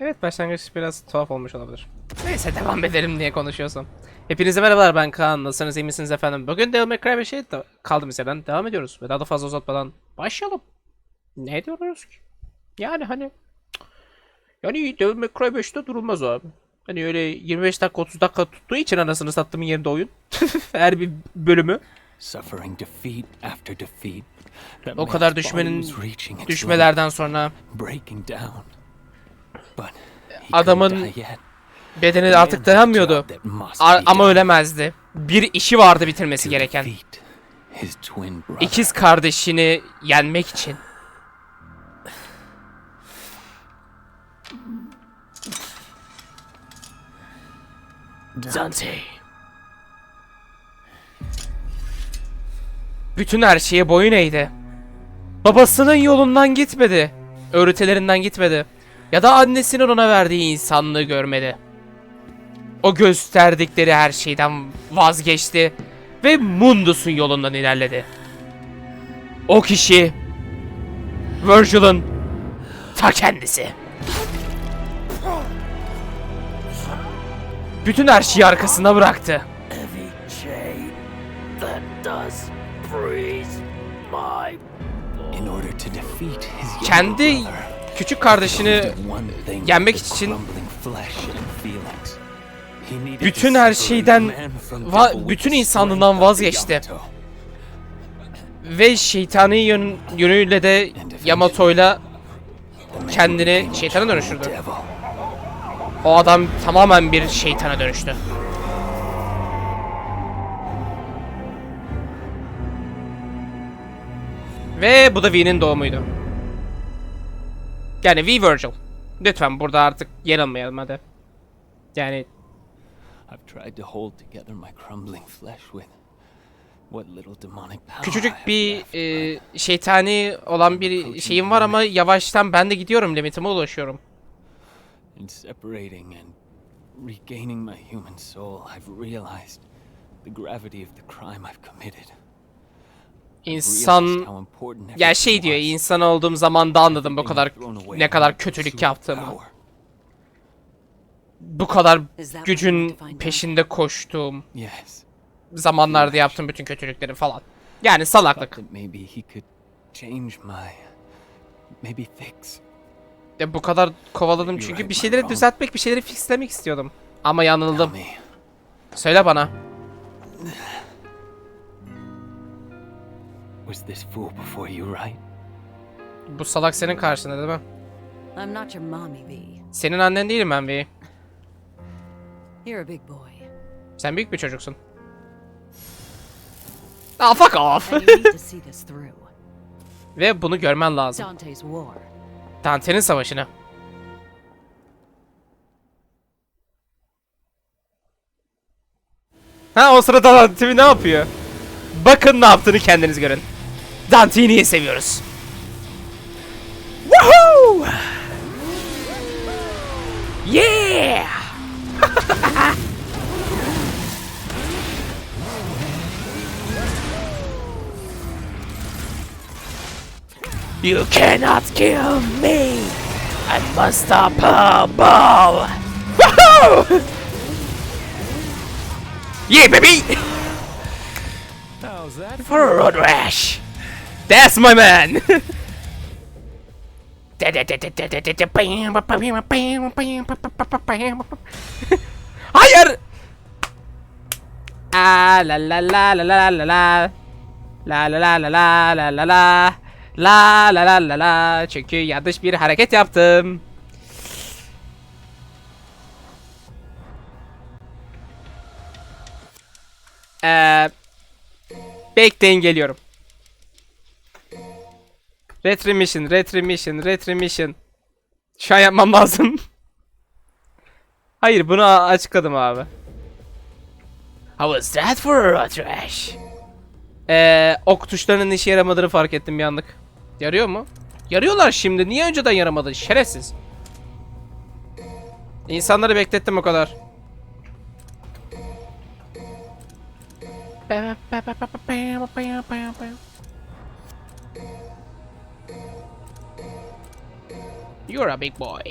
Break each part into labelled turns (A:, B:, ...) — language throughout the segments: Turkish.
A: Evet başlangıç biraz tuhaf olmuş olabilir. Neyse devam edelim diye konuşuyorsam. Hepinize merhabalar ben Kaan. Nasılsınız iyi misiniz efendim? Bugün Devil May Cry 5'e de kaldığımız yerden devam ediyoruz. Ve daha da fazla uzatmadan başlayalım. Ne diyoruz ki? Yani hani... Yani Devil May Cry 5'te durulmaz abi. Hani öyle 25 dakika 30 dakika tuttuğu için anasını sattığımın yerinde oyun. Her bir bölümü.
B: Suffering defeat after defeat.
A: O kadar düşmenin düşmelerden sonra
B: limit, breaking down.
A: Adamın bedeni artık dayanmıyordu. A- ama ölemezdi. Bir işi vardı bitirmesi gereken. İkiz kardeşini yenmek için. Dante. Bütün her şeye boyun eğdi. Babasının yolundan gitmedi. Öğretilerinden gitmedi. Ya da annesinin ona verdiği insanlığı görmedi. O gösterdikleri her şeyden vazgeçti ve Mundus'un yolundan ilerledi. O kişi Virgil'ın ta kendisi. Bütün her şeyi arkasına bıraktı. Kendi küçük kardeşini yenmek için bütün her şeyden bütün insanlığından vazgeçti. Ve şeytani yön, yönüyle de Yamato'yla kendini şeytana dönüştürdü. O adam tamamen bir şeytana dönüştü. Ve bu da V'nin doğumuydu. Yani V Virgil. Lütfen burada artık yer almayalım hadi. Yani
B: I've tried to hold together my crumbling flesh with what little demonic power I
A: küçücük bir e, şeytani olan bir şeyim var ama yavaştan ben de gidiyorum limitime ulaşıyorum.
B: In separating and regaining my human soul, I've realized the gravity of the crime I've committed.
A: İnsan ya şey diyor insan olduğum zaman da anladım bu kadar ne kadar kötülük yaptığımı. Bu kadar gücün peşinde koştuğum zamanlarda yaptığım bütün kötülükleri falan. Yani salaklık. Ya bu kadar kovaladım çünkü bir şeyleri düzeltmek, bir şeyleri fixlemek istiyordum. Ama yanıldım. Söyle bana.
B: Was this fool before you right?
A: Bu salak senin karşında değil mi?
C: I'm not your mommy, V.
A: Senin annen değilim ben bir.
C: You're a big boy.
A: Sen büyük bir çocuksun. Ah fuck off. Ve bunu görmen lazım.
C: Dante's war.
A: Dante'nin savaşını. Ha o sırada Dante ne yapıyor? Bakın ne yaptığını kendiniz görün. Dante'yi niye seviyoruz? Woohoo! Yeah! You cannot kill me! I must stop her unstoppable! Woohoo! Yeah, baby!
B: How's that?
A: For a road rash! That's my man! Hayır! Ah, la la la la la la la La la la la la la la la La la la la la Çünkü yanlış bir hareket yaptım. Eee Bekleyin geliyorum. Retrimission, retrimission, retrimission. Şu an yapmam lazım. Hayır bunu açıkladım abi. How was that for a trash? Eee ok tuşlarının işe yaramadığını fark ettim bir anlık. Yarıyor mu? Yarıyorlar şimdi. Niye önceden yaramadı? Şerefsiz. İnsanları beklettim o kadar. You're a big boy.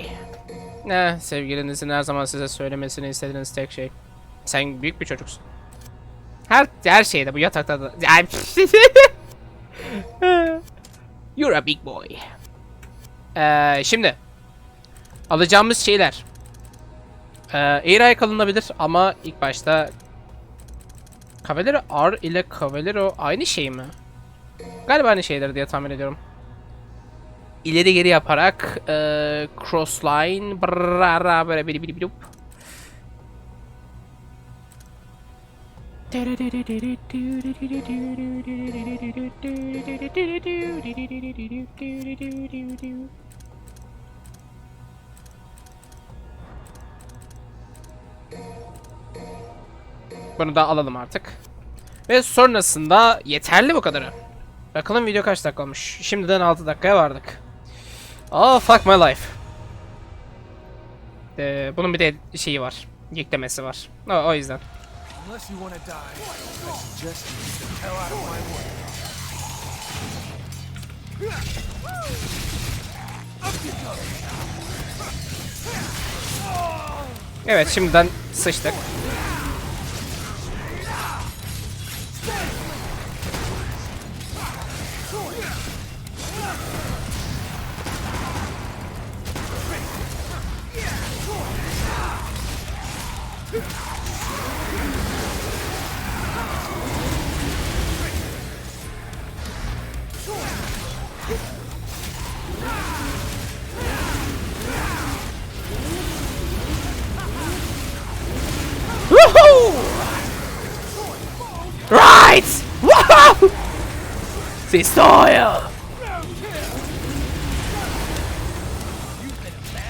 A: Ne sevgilinizin her zaman size söylemesini istediğiniz tek şey. Sen büyük bir çocuksun. Her her şeyde bu yatakta da. You're a big boy. Ee, şimdi alacağımız şeyler. Ee, Air kalınabilir ama ilk başta Cavalero R ile Cavalero aynı şey mi? Galiba aynı şeyler diye tahmin ediyorum. İleri geri yaparak e, crossline brrrra böyle bili bili bilup. Bunu da alalım artık. Ve sonrasında yeterli bu kadarı. Bakalım video kaç dakika olmuş. Şimdiden 6 dakikaya vardık. Oh fuck my life. Ee, bunun bir de şeyi var. Yüklemesi var. O, o yüzden.
D: Unless you want
A: Destroyer!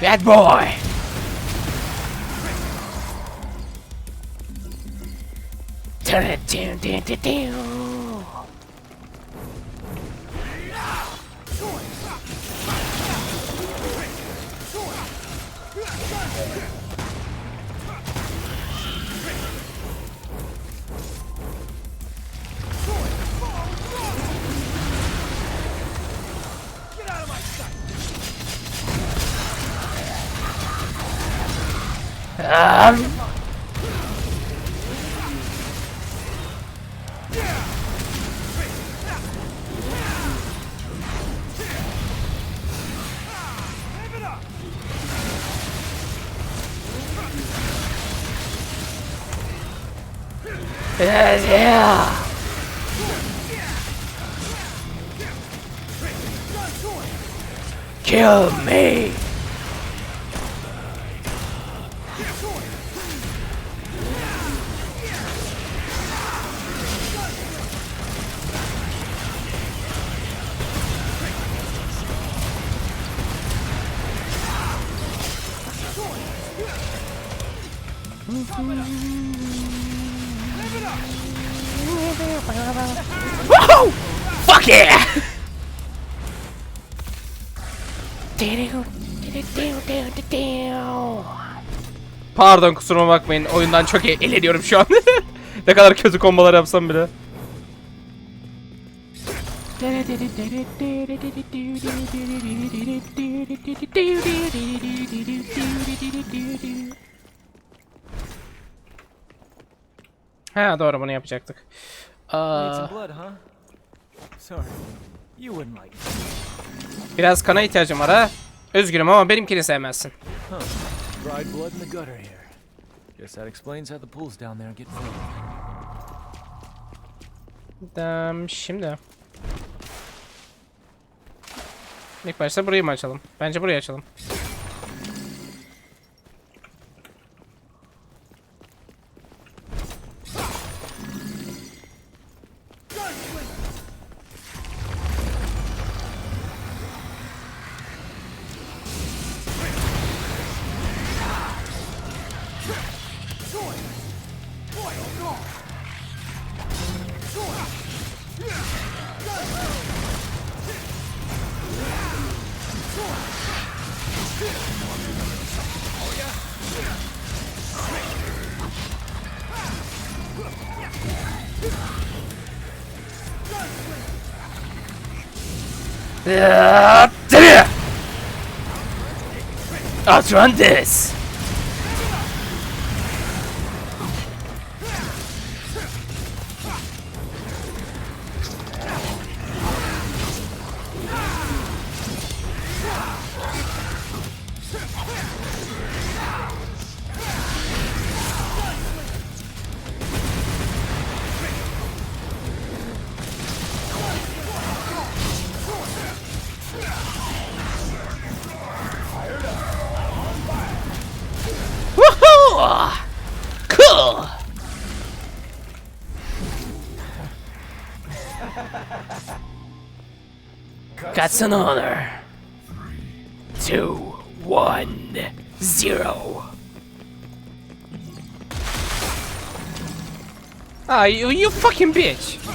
A: Bad boy! Turn it down, down, down, Um, Yes, yeah. Kill me. Woohoo! Fuck yeah! Pardon kusuruma bakmayın. Oyundan çok eğleniyorum şu an. ne kadar kötü kombolar yapsam bile. Ha doğru bunu yapacaktık. Aa, biraz kana ihtiyacım var ha. Üzgünüm ama benimkini sevmezsin. Tamam, şimdi. İlk başta burayı mı açalım? Bence burayı açalım. Atlantis! Woohoo! That's an honor. Two, one, zero. Ah, you, you fucking bitch.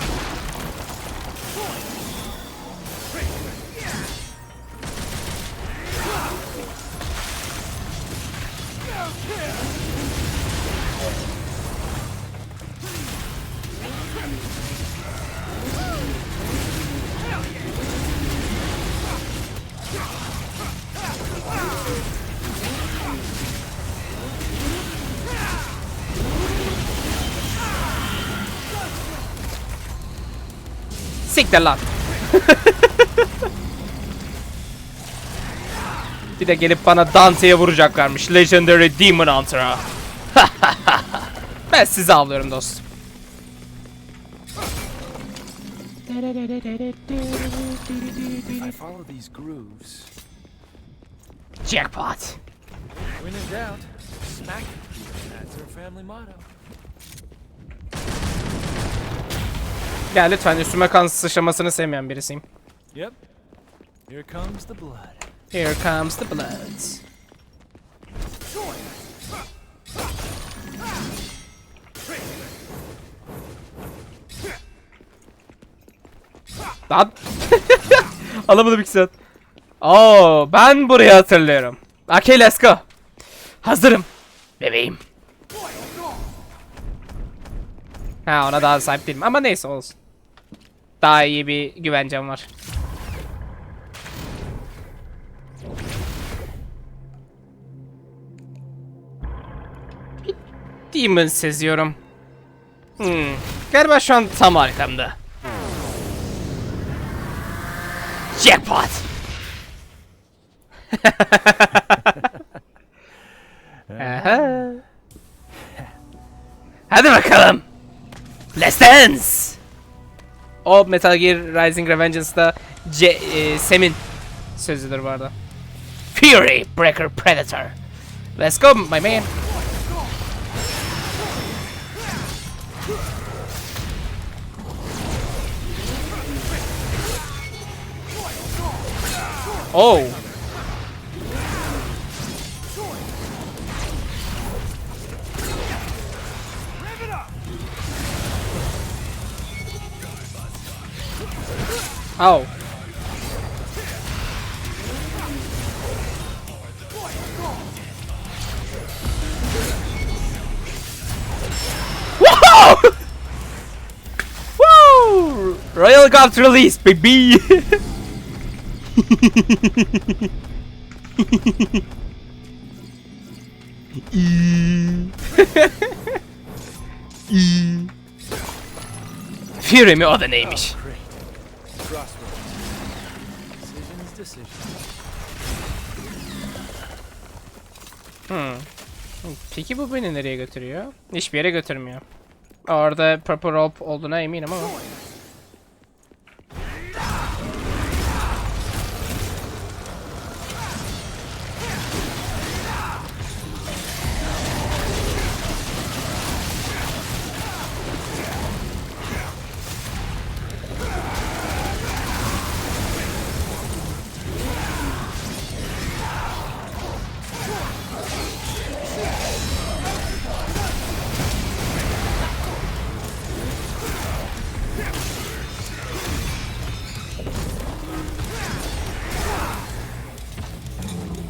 A: Siktir lan. Bir de gelip bana Dante'ye vuracaklarmış. Legendary Demon Hunter'a. ben sizi avlıyorum dostum.
D: I follow these grooves.
A: Jackpot.
D: When in doubt, smack it. That's our family motto.
A: Ya lütfen üstüme kan sıçramasını sevmeyen birisiyim.
D: Yep. Here comes the blood.
A: Here comes the blood. Lan. Alamadım iki saat. Oo, ben burayı hatırlıyorum. Okay, let's go. Hazırım. Bebeğim. Ha ona daha sahip değilim ama neyse olsun. Daha iyi bir güvencem var. Demon seziyorum. Hmm. Galiba şu an tam arkamda. Jackpot. Aha. Hadi bakalım. Let's dance. O Metal Gear Rising Revengeance'da C e, Sem'in sözüdür bu arada. Fury Breaker Predator. Let's go my man. Oh. Oh. Whoa! Woo! Royal Guard release, baby! Fury mi o da neymiş?
D: Crossroads. Decisions, decisions.
A: Peki bu beni nereye götürüyor? Hiçbir yere götürmüyor. Orada Purple Rope olduğuna eminim ama.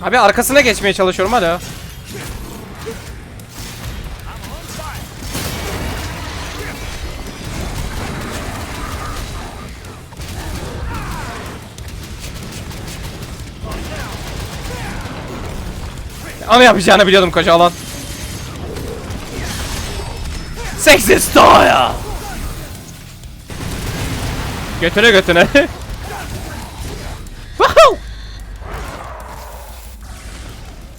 A: Abi arkasına geçmeye çalışıyorum hala. Onu yapacağını biliyordum koca olan. Sexist. Götüne götüne.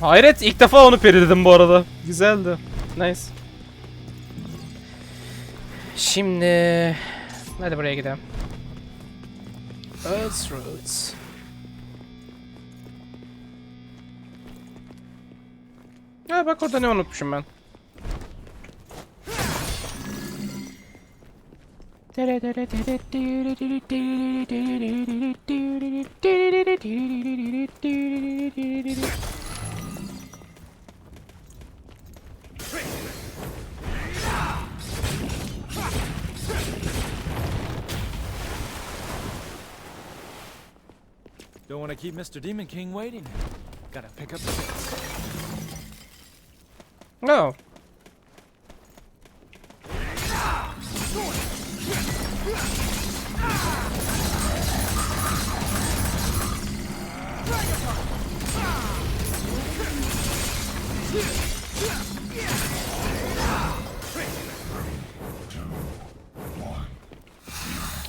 A: Hayret ilk defa onu periledim bu arada. Güzeldi. Nice. Şimdi hadi buraya gidelim. Earth's Roots. Ha bak orada ne unutmuşum ben.
D: Keep Mr. Demon King waiting. Gotta pick up the pace.
A: No.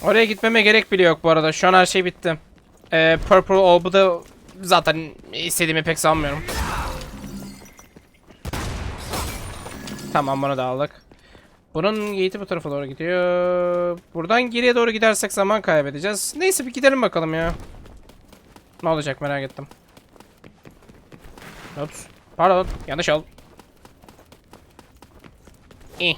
A: Oraya gitmeme gerek bile yok bu arada. Şu an her şey bitti. Ee, Purple Orb'u da zaten istediğimi pek sanmıyorum. Tamam bunu da aldık. Bunun gate'i bu tarafa doğru gidiyor. Buradan geriye doğru gidersek zaman kaybedeceğiz. Neyse bir gidelim bakalım ya. Ne olacak merak ettim. Ups. Pardon yanlış ol. İh.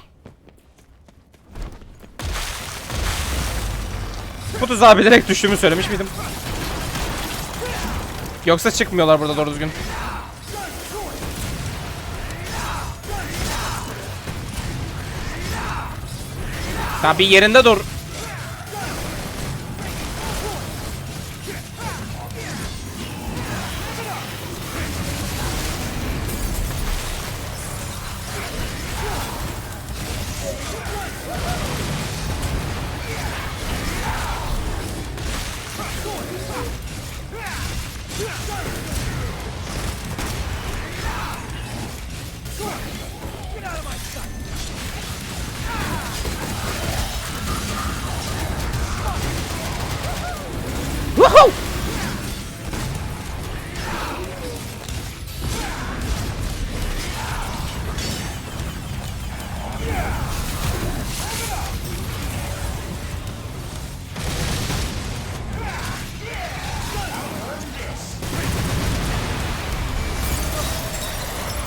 A: Bu tuzağa bilerek düştüğümü söylemiş miydim? Yoksa çıkmıyorlar burada doğru düzgün. Ya bir yerinde dur.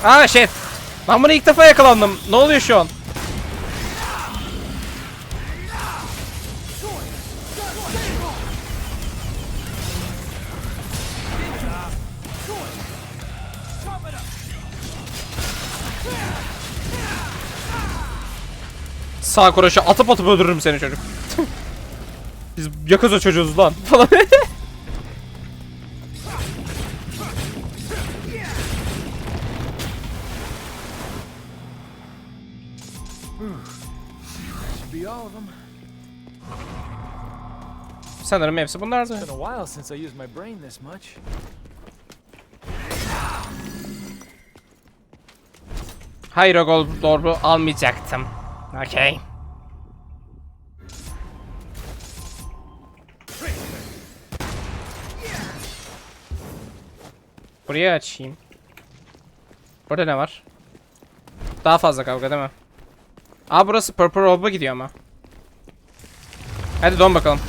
A: Aa shit. Ben bunu ilk defa yakalandım. Ne oluyor şu an? Sağ kroşe atıp atıp öldürürüm seni çocuk. Biz Yakuza çocuğuz lan falan. Sanırım hepsi bunlardı. Hayır o gol doğru almayacaktım. Okey. Burayı açayım. Burada ne var? Daha fazla kavga değil mi? Aa burası Purple Orba gidiyor ama. Hadi don bakalım.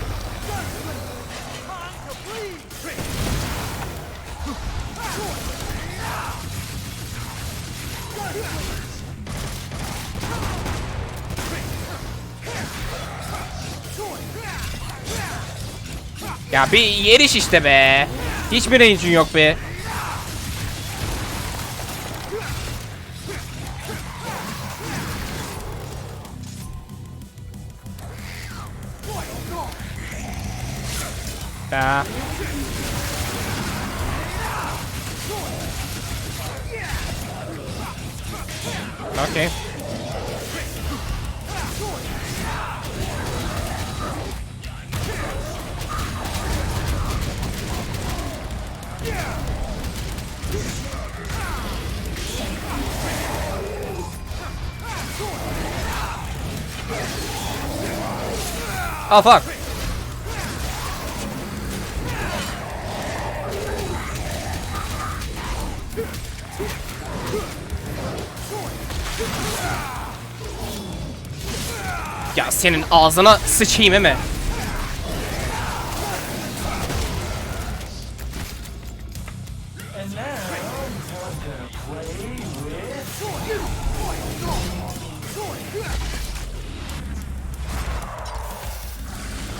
A: Ya bir yeriş işte be. Hiçbir range'in yok be. Ya. 오케이. 아, 팍! Ya senin ağzına sıçayım mi?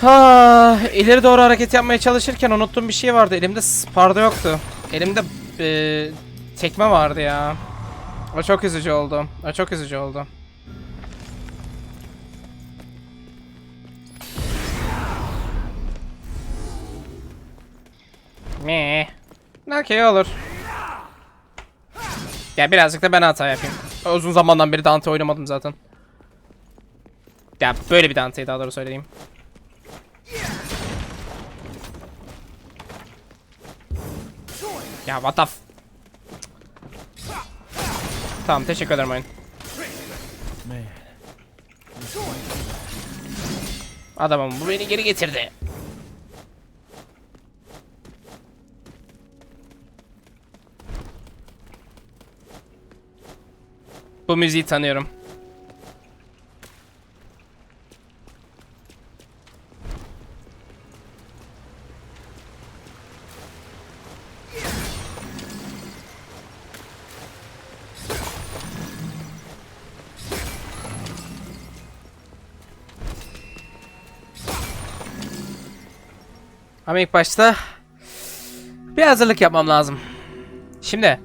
A: Ha, ileri doğru hareket yapmaya çalışırken unuttuğum bir şey vardı. Elimde sparda yoktu. Elimde eee, tekme vardı ya. O çok üzücü oldu. O çok üzücü oldu. Me. Okey olur. Ya birazcık da ben hata yapayım. Uzun zamandan beri Dante oynamadım zaten. Ya böyle bir Dante'yi daha doğru söyleyeyim. Ya what the. Tamam teşekkür ederim oyun. Adamım bu beni geri getirdi. Bu müziği tanıyorum. Ama ilk başta bir hazırlık yapmam lazım. Şimdi.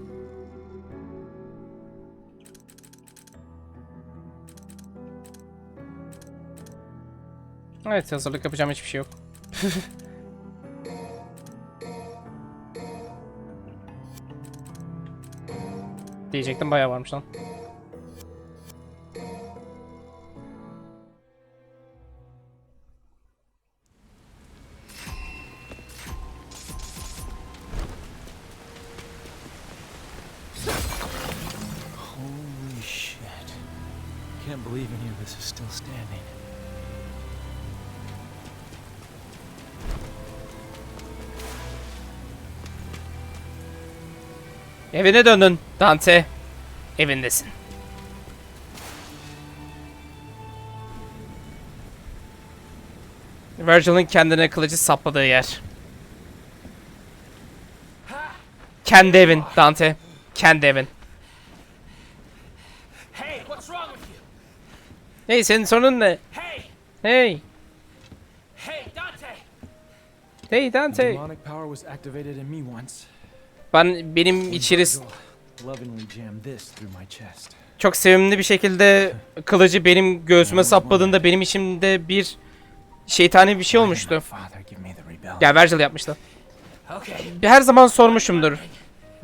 A: Evet hazırlık yapacağım hiçbir şey yok. Diyecektim bayağı varmış lan. Evine döndün Dante. Evindesin. Virgil'in kendine kılıcı sapladığı yer. Kendi evin Dante. Kendi evin.
E: Hey, what's wrong with you?
A: Hey senin sorunun ne?
E: Hey,
A: Hey.
E: hey, Dante.
A: Hey Dante.
D: Demonic power was activated in me once.
A: Ben benim içeris çok sevimli bir şekilde kılıcı benim göğsüme sapladığında benim içimde bir şeytani bir şey olmuştu. Ya Virgil yapmıştı. Her zaman sormuşumdur.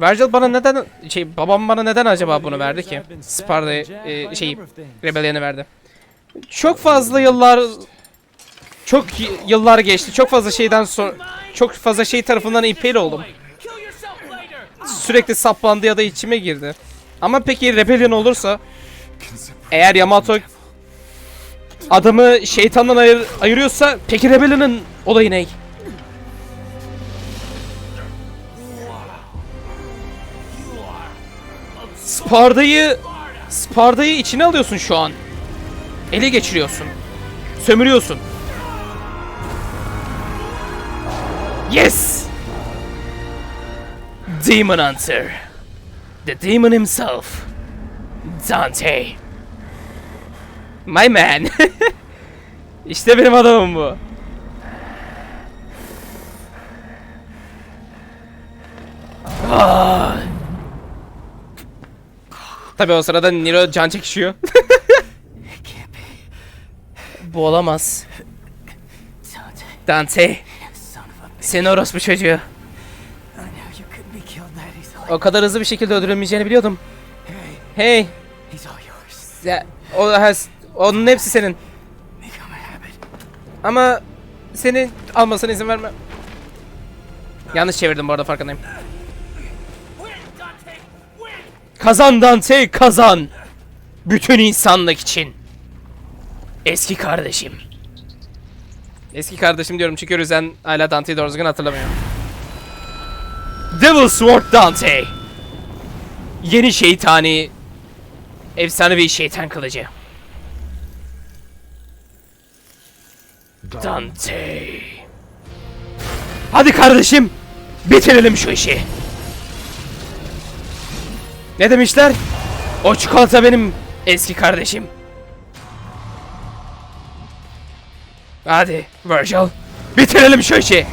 A: Virgil bana neden şey babam bana neden acaba bunu verdi ki? Sparta e, şey Rebellion'ı verdi. Çok fazla yıllar çok yıllar geçti. Çok fazla şeyden sonra çok fazla şey tarafından impale oldum. Sürekli saplandı ya da içime girdi. Ama peki Rebellion olursa eğer Yamato adamı şeytandan ayır, ayırıyorsa peki Rebellion'ın olayı ne? Sparda'yı Sparda'yı içine alıyorsun şu an. Ele geçiriyorsun. Sömürüyorsun. Yes! Demon Hunter. The demon himself. Dante. My man. işte benim adamım bu. Ah. Tabii o sırada Nero can çekişiyor. bu olamaz.
E: Dante.
A: Sen orospu çocuğu. O kadar hızlı bir şekilde öldürülmeyeceğini biliyordum.
E: Hey.
A: Ya, o, has- onun hepsi senin. Ama seni almasına izin vermem. Yanlış çevirdim bu arada farkındayım. Kazan Dante kazan. Bütün insanlık için. Eski kardeşim. Eski kardeşim diyorum çünkü Rüzen hala Dante'yi doğru düzgün hatırlamıyor. Devil Sword Dante. Yeni şeytani efsanevi şeytan kılıcı. Dante. Hadi kardeşim. Bitirelim şu işi. Ne demişler? O çikolata benim eski kardeşim. Hadi Virgil. Bitirelim şu işi.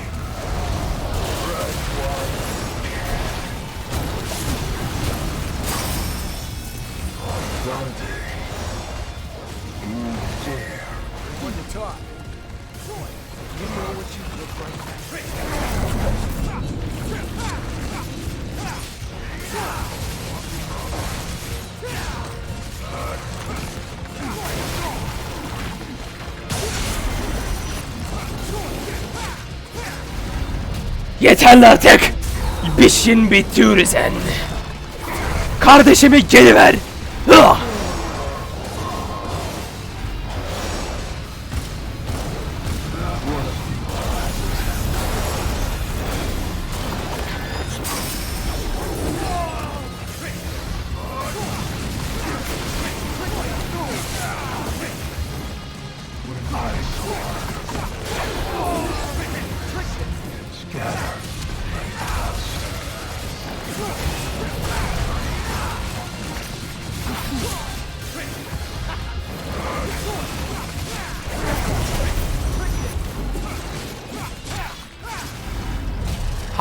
A: Yeter lan artık. Bişin bitiyor sen. Kardeşimi geri ver. Hıh!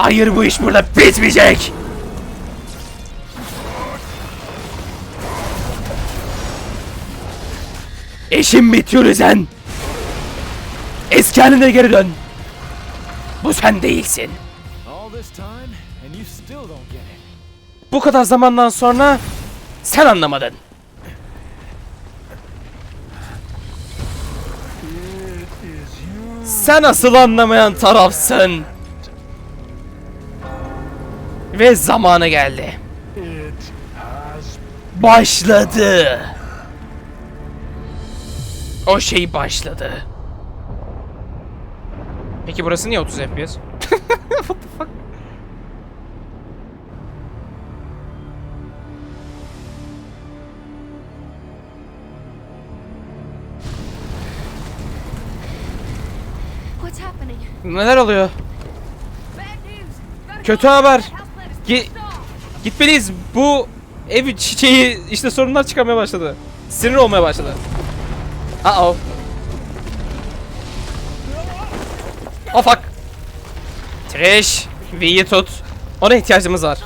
A: Hayır bu iş burada bitmeyecek. İşim bitiyor sen. Eski haline geri dön. Bu sen değilsin. Bu kadar zamandan sonra sen anlamadın. Sen asıl anlamayan tarafsın. Ve zamanı geldi. Başladı. O şey başladı. Peki burası niye 30 FPS? What the fuck?
F: What's happening?
A: Neler oluyor? Kötü haber. Ge-. Gitmeliyiz. Bu ev çiçeği işte sorunlar çıkarmaya başladı. Sinir olmaya başladı. Uh oh. Oh fuck. Trish. V'yi tut. Ona ihtiyacımız var.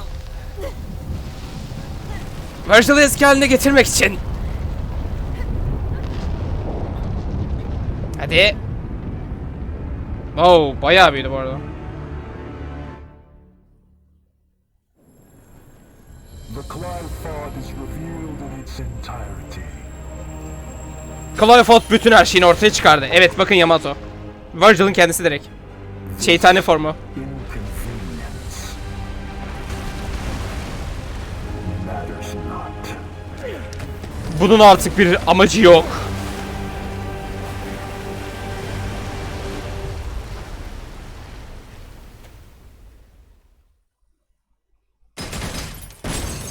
A: Virgil'i eski haline getirmek için. Hadi. Oh bayağı büyüdü bu arada.
G: Fog is revealed in its entirety.
A: Clive bütün her şeyini ortaya çıkardı. Evet bakın Yamato. Virgil'in kendisi direkt. Şeytani formu. Bunun artık bir amacı yok.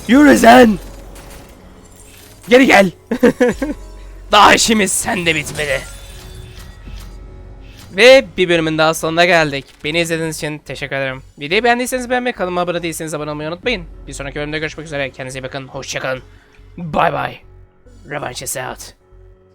A: Yürü sen. Geri gel. daha işimiz sende bitmedi. Ve bir bölümün daha sonuna geldik. Beni izlediğiniz için teşekkür ederim. Videoyu beğendiyseniz beğenmeyi, kanalıma abone değilseniz abone olmayı unutmayın. Bir sonraki bölümde görüşmek üzere. Kendinize iyi bakın. Hoşçakalın. Bye bye. Revenge is out.